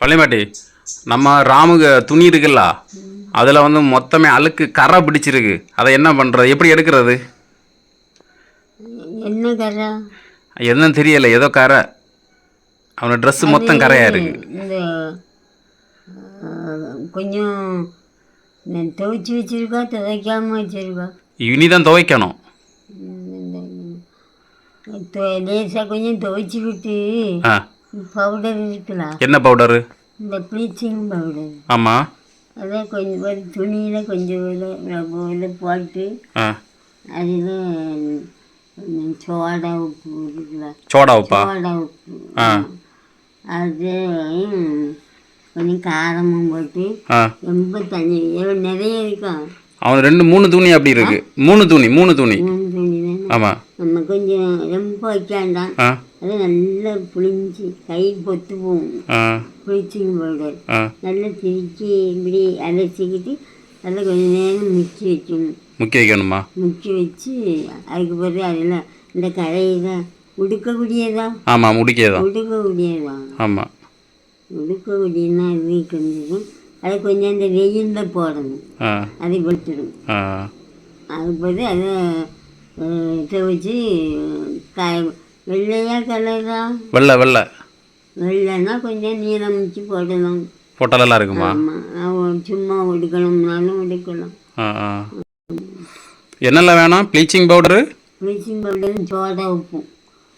பள்ளிமாட்டி நம்ம ராமுக துணி இருக்குல்ல அதில் வந்து மொத்தமே அழுக்கு கரை பிடிச்சிருக்கு. அதை என்ன பண்ணுறது எப்படி எடுக்கிறது? என்ன கதை என்னன்னு தெரியல. ஏதோ கரை அவனோட ட்ரெஸ் மொத்தம் கரையாக இருக்கு. கொஞ்சம் துவைச்சி வச்சிருக்கா துவைக்காம வச்சிருக்கா? இனிதான் துவைக்கணும். லேசாக கொஞ்சம் துவைச்சி விட்டு ஆ. பவுடர் இருக்கலாம் என்ன பவுடரு இந்த ப்ளீச்சிங் பவுடர் ஆமாம் அதை கொஞ்சம் ஒரு துணியில் கொஞ்சம் இதில் போட்டு ஆ. அதில் சோடா உப்பு இருக்குல்ல சோடா உப்பா? சோடா உப்பு. ஆ. அது கொஞ்சம் காரமும் போட்டு ரொம்ப தண்ணி நிறைய இருக்கும். அவன் ரெண்டு மூணு துணி அப்படி இருக்கு. மூணு துணி மூணு துணி. ஆமாம் நம்ம கொஞ்சம் ரொம்ப வைக்காண்டாம் அது நல்லா புளிஞ்சு கை பொத்து போகும். ஆ. புளிச்சிங் பவுடர் நல்லா திரிச்சு இப்படி அரைச்சிக்கிட்டு நல்லா கொஞ்சம் நேரம் மிக்சி வைக்கணும் முக்கிய வைக்கணுமா? முக்கி வச்சு அதுக்கு பிறகு அதில் இந்த கரையை உடுக்கக்கூடியதா? ஆமாம் முடிக்கதான் உடுக்கக்கூடியதா? ஆமாம் உடுக்கக்கூடியன்னா இது கொஞ்சம் அதை கொஞ்சம் இந்த வெயிலில் போடணும். அது ஆ. அது பிறகு அதை துவைச்சி காய வெள்ளையா கலரா வெள்ளை வெள்ளை. வெள்ளைன்னா கொஞ்சம் நீளம் வச்சு போடணும். பொட்டலெல்லாம் இருக்குமா? சும்மா எடுக்கணும்னாலும் எடுக்கலாம் என்னெல்லாம் வேணும்? Bleaching powder? ப்ளீச்சிங் பவுடரும் சோடா உப்பும்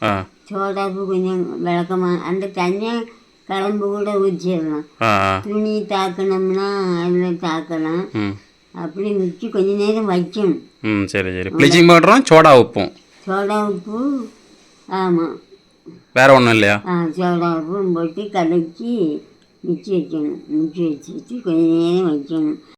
ஆ. சோடா உப்பு கொஞ்சம் விளக்கமாக அந்த தண்ணியை கலம்பு கூட ஊற்றிடலாம் துணி தாக்கணும்னா அதில் தாக்கலாம். அப்படி மிச்சி கொஞ்ச நேரம் வைக்கணும் ம் சரி சரி. ப்ளீச்சிங் பவுடரும் சோடா உப்பும் சோடா உப்பு ஆமாம் வேற ஒன்றும் இல்லையா? ஆ சோடா உப்பும் போட்டு கலக்கி மிச்சி வைக்கணும் மிச்சி வச்சுட்டு கொஞ்ச நேரம் வைக்கணும்